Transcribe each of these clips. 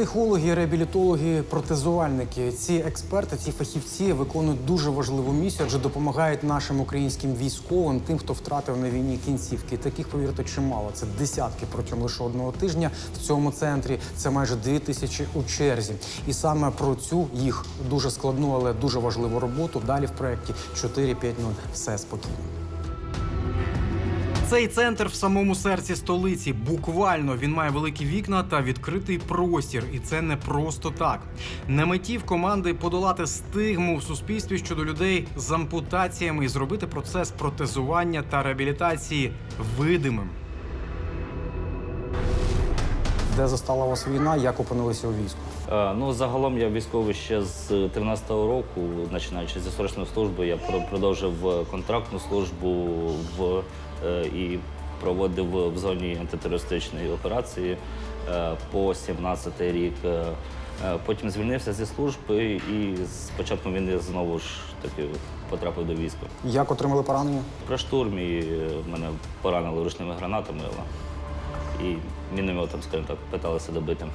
Психологи, реабілітологи, протезувальники. Ці експерти, ці фахівці виконують дуже важливу місію, адже допомагають нашим українським військовим, тим, хто втратив на війні кінцівки. Таких, повірте, чимало. Це десятки протягом лише одного тижня в цьому центрі. Це майже дві тисячі у черзі. І саме про цю їх дуже складну, але дуже важливу роботу далі в проєкті 4.5.0. Все спокійно. Цей центр в самому серці столиці. Буквально він має великі вікна та відкритий простір, і це не просто так. На меті в команди подолати стигму в суспільстві щодо людей з ампутаціями і зробити процес протезування та реабілітації видимим. Де застала вас війна? Як опинилися у війську? Е, Ну, загалом я військовий ще з 13-го року, починаючи зі срочної служби, я про- продовжив е, контрактну службу в, е, і проводив в зоні антитерористичної операції е, по 17-й рік. Е, е, Потім звільнився зі служби і з початком війни знову ж таки потрапив до війська. Як отримали поранення? При штурмі е, мене поранили ручними гранатами і мінометом, скажімо так, питалися добити.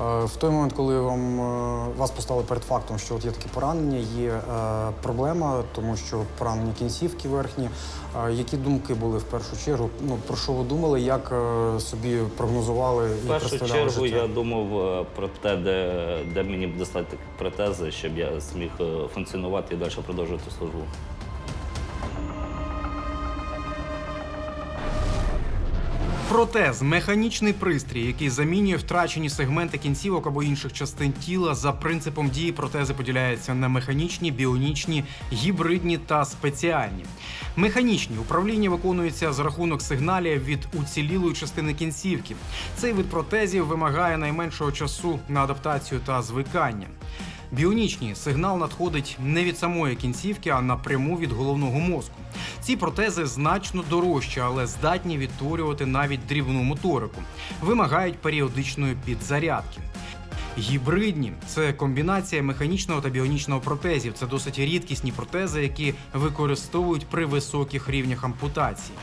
Е, В той момент, коли вам е, вас поставили перед фактом, що от є такі поранення, є е, проблема, тому що поранені кінцівки верхні. Які думки були в першу чергу? Ну про що ви думали? Як собі прогнозували і В першу чергу життя? я думав про те, де, де мені достати протези, щоб я зміг функціонувати і далі продовжувати службу. Протез механічний пристрій, який замінює втрачені сегменти кінцівок або інших частин тіла. За принципом дії протези поділяються на механічні, біонічні, гібридні та спеціальні. Механічні управління виконується за рахунок сигналів від уцілілої частини кінцівки. Цей вид протезів вимагає найменшого часу на адаптацію та звикання. Біонічні сигнал надходить не від самої кінцівки, а напряму від головного мозку. Ці протези значно дорожчі, але здатні відтворювати навіть дрібну моторику, вимагають періодичної підзарядки. Гібридні це комбінація механічного та біонічного протезів. Це досить рідкісні протези, які використовують при високих рівнях ампутації.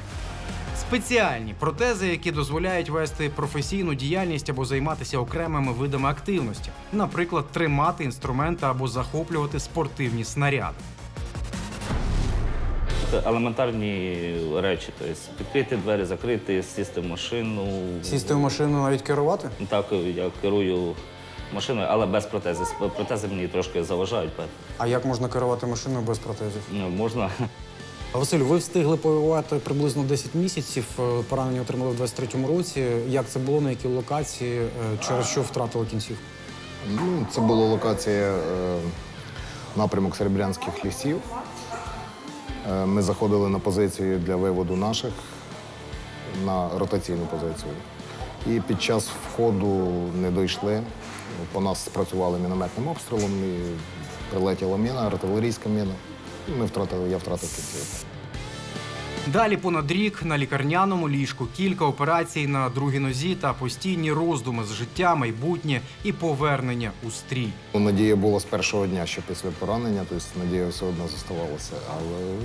Спеціальні протези, які дозволяють вести професійну діяльність або займатися окремими видами активності, наприклад, тримати інструменти або захоплювати спортивні снаряди. Елементарні речі, тобто відкрити двері, закрити, сісти в машину. Сісти в машину навіть керувати? Так, я керую машиною, але без протезів. Протези мені трошки заважають. А як можна керувати машиною без протезів? Ну, можна. Василю, ви встигли повоювати приблизно 10 місяців. е, Поранення отримали в 23-му році. Як це було? На якій локації? Е, Через що втратили кінцівку? Ну, це була локація е, напрямок Серебрянських лісів. Ми заходили на позицію для виводу наших на ротаційну позицію. І під час входу не дійшли. По нас спрацювали мінометним обстрілом, прилетіла міна, артилерійська міна. Ми втратили, я втратив кінцівку. Далі понад рік на лікарняному ліжку кілька операцій на другій нозі та постійні роздуми з життя, майбутнє і повернення у стрій. Ну, Надія була з першого дня ще після поранення, тобто надія все одно заставалася. Але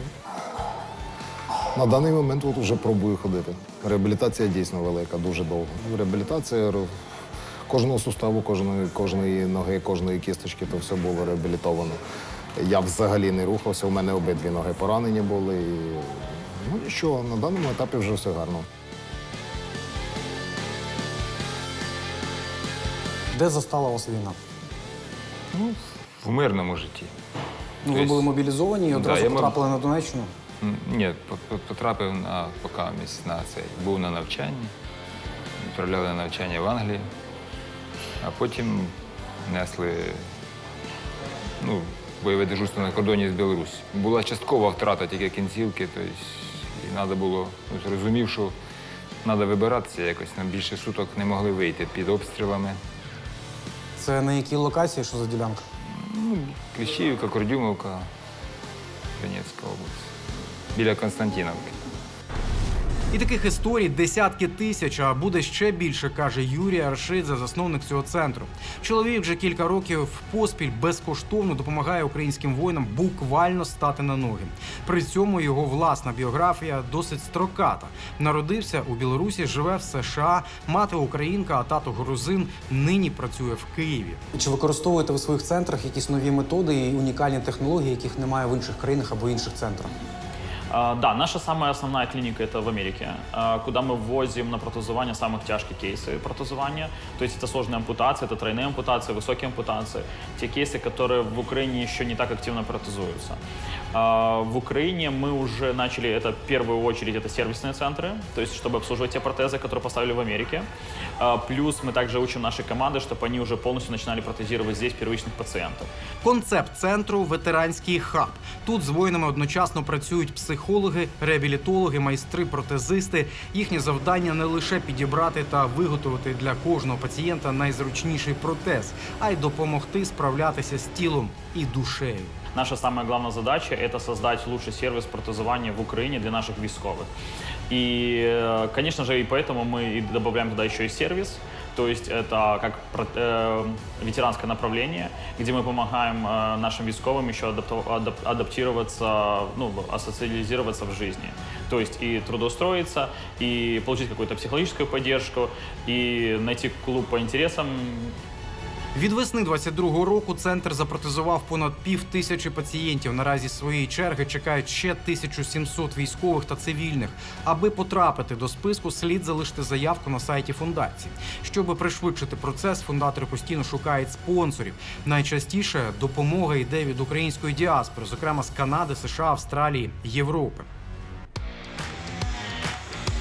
на даний момент от вже пробую ходити. Реабілітація дійсно велика, дуже довго. Реабілітація кожного суставу, кожної, кожної ноги, кожної кісточки, то все було реабілітовано. Я взагалі не рухався, у мене обидві ноги поранені були. І, ну нічого, на даному етапі вже все гарно. Де застала вас війна? В мирному житті. Ну, ви Тобто- були мобілізовані і Да, одразу я моб- потрапили на Донеччину. М, Ні, по- по- потрапив на поки місяць на цей. Був на навчанні, відправляли на навчання в Англії, а потім несли ну, бойове дежурство на кордоні з Білорусі. Була часткова втрата тільки кінцівки, тобто і треба було, ну, зрозумів, що треба вибиратися якось. Нам більше суток не могли вийти під обстрілами. Це на якій локації, що за ділянка? Ну, Кліщівка, Кордюмовка, Донецька область. Біля Константиновки. І таких історій десятки тисяч, а буде ще більше, каже Юрій Аршидзе, засновник цього центру. Чоловік вже кілька років поспіль безкоштовно допомагає українським воїнам буквально стати на ноги. При цьому його власна біографія досить строката. Народився у Білорусі, живе в США, мати українка, а тато грузин. Нині працює в Києві. Чи використовуєте ви в своїх центрах якісь нові методи і унікальні технології, яких немає в інших країнах або інших центрах? А, Да, наша самая основная клиника это в Америке, а, куда мы ввозим на протезование самых тяжкие кейсы протезования. То есть это сложные ампутации, это тройные ампутации, высокие ампутации. Те кейсы, которые в Украине еще не так активно протезуются. А, В Украине мы уже начали, это в первую очередь, это сервисные центры, то есть чтобы обслуживать те протезы, которые поставили в Америке. А, Плюс мы также учим наши команды, чтобы они уже полностью начинали протезировать здесь первичных пациентов. Концепт центру ветеранський хаб. Тут з воїнами одночасно працюють психологи, реабілітологи, майстри, протезисти. Їхнє завдання не лише підібрати та виготовити для кожного пацієнта найзручніший протез, а й допомогти справлятися з тілом і душею. Наша самая главная задача – это создать лучший сервис протезования в Украине для наших військовых. И, э, конечно же, и поэтому мы и добавляем туда еще и сервис, то есть это как про- э, ветеранское направление, где мы помогаем э, нашим військовым еще адапто- адап- адаптироваться, ну, асоциализироваться в жизни. То есть и трудоустроиться, и получить какую-то психологическую поддержку, и найти клуб по интересам, від весни 22-го року центр запротезував понад пів тисячі пацієнтів. Наразі своєї черги чекають ще 1700 військових та цивільних. Аби потрапити до списку, слід залишити заявку на сайті фундації. Щоб пришвидшити процес, фундатори постійно шукають спонсорів. Найчастіше допомога йде від української діаспори, зокрема з Канади, США, Австралії, Європи.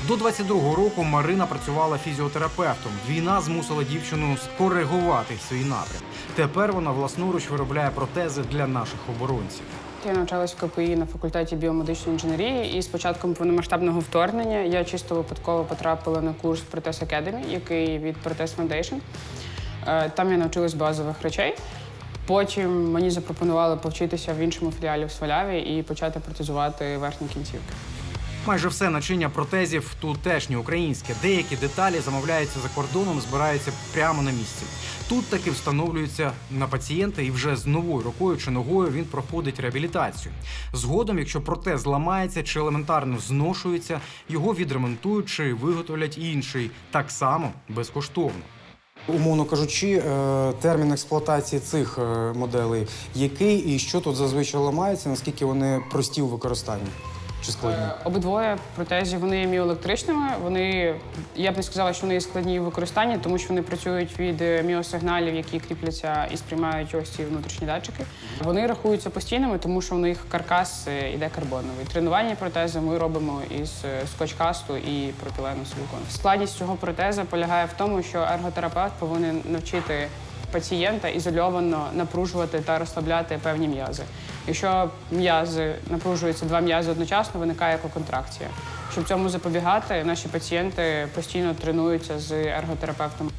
До 22-го року Марина працювала фізіотерапевтом. Війна змусила дівчину скоригувати свій напрям. Тепер вона власноруч виробляє протези для наших оборонців. Я навчалась в КПІ на факультеті біомедичної інженерії, і з початком повномасштабного вторгнення я чисто випадково потрапила на курс Протез Academy, який від Протез Foundation. Е, Там я навчилась базових речей. Потім мені запропонували повчитися в іншому філіалі в Сваляві і почати протезувати верхні кінцівки. Майже все начиння протезів тутешнє українське. Деякі деталі замовляються за кордоном, збираються прямо на місці. Тут таки встановлюються на пацієнта, і вже з новою рукою чи ногою він проходить реабілітацію. Згодом, якщо протез зламається чи елементарно зношується, його відремонтують чи виготовлять інший, так само безкоштовно. Умовно кажучи, е, термін експлуатації цих е, моделей який і що тут зазвичай ламається, наскільки вони прості у використанні чи складні? Обидвоє протезів вони є міоелектричними. Вони я б не сказала, що вони складні в використанні, тому що вони працюють від е, міосигналів, які кріпляться і сприймають ось ці внутрішні датчики. Вони рахуються постійними, тому що у них каркас е, іде карбоновий. Тренувальні протези ми робимо із е, скотч-касту і пропілену силикону. Складність цього протеза полягає в тому, що ерготерапевт повинен навчити пацієнта ізольовано напружувати та розслабляти певні м'язи. Якщо м'язи напружуються два м'язи одночасно, виникає екоконтракція. Щоб цьому запобігати, наші пацієнти постійно тренуються з ерготерапевтом.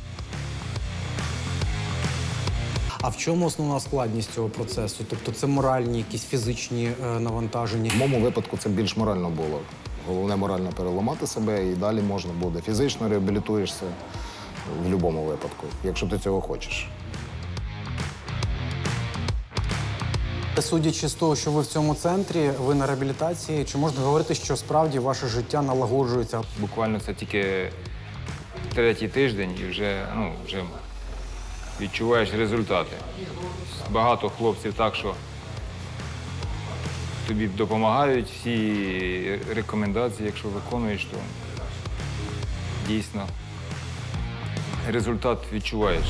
А в чому основна складність цього процесу? Тобто це моральні, якісь фізичні е, навантаження? В моєму випадку це більш морально було. Головне морально переламати себе і далі можна буде. Фізично реабілітуєшся в будь-якому випадку, якщо ти цього хочеш. Судячи з того, що ви в цьому центрі, ви на реабілітації, чи можна говорити, що справді ваше життя налагоджується? Буквально це тільки третій тиждень і вже, ну, вже відчуваєш результати. Багато хлопців так, що тобі допомагають всі рекомендації, якщо виконуєш, то дійсно результат відчуваєш.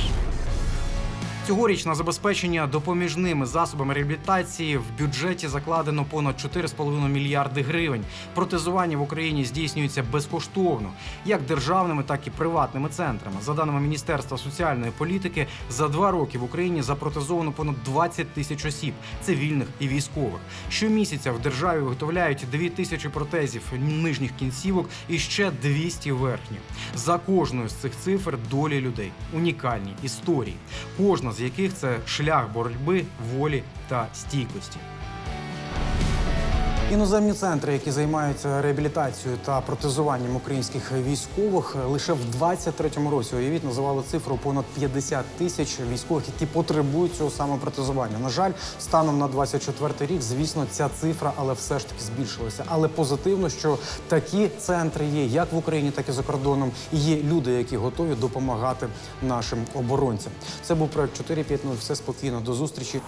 Цьогоріч на забезпечення допоміжними засобами реабілітації в бюджеті закладено понад 4,5 мільярди гривень. Протезування в Україні здійснюється безкоштовно, як державними, так і приватними центрами. За даними Міністерства соціальної політики, за два роки в Україні запротезовано понад 20 тисяч осіб, цивільних і військових. Щомісяця в державі виготовляють 2 тисячі протезів нижніх кінцівок і ще 200 верхніх. За кожною з цих цифр долі людей, унікальні історії. Кожна з яких це шлях боротьби, волі та стійкості. Іноземні центри, які займаються реабілітацією та протезуванням українських військових, лише в 23-му році уявіть називали цифру понад 50 тисяч військових, які потребують цього саме протезування. На жаль, станом на 24-й рік, звісно, ця цифра, але все ж таки збільшилася. Але позитивно, що такі центри є як в Україні, так і за кордоном. І є люди, які готові допомагати нашим оборонцям. Це був проект 4.5.0. Все спокійно. До зустрічі.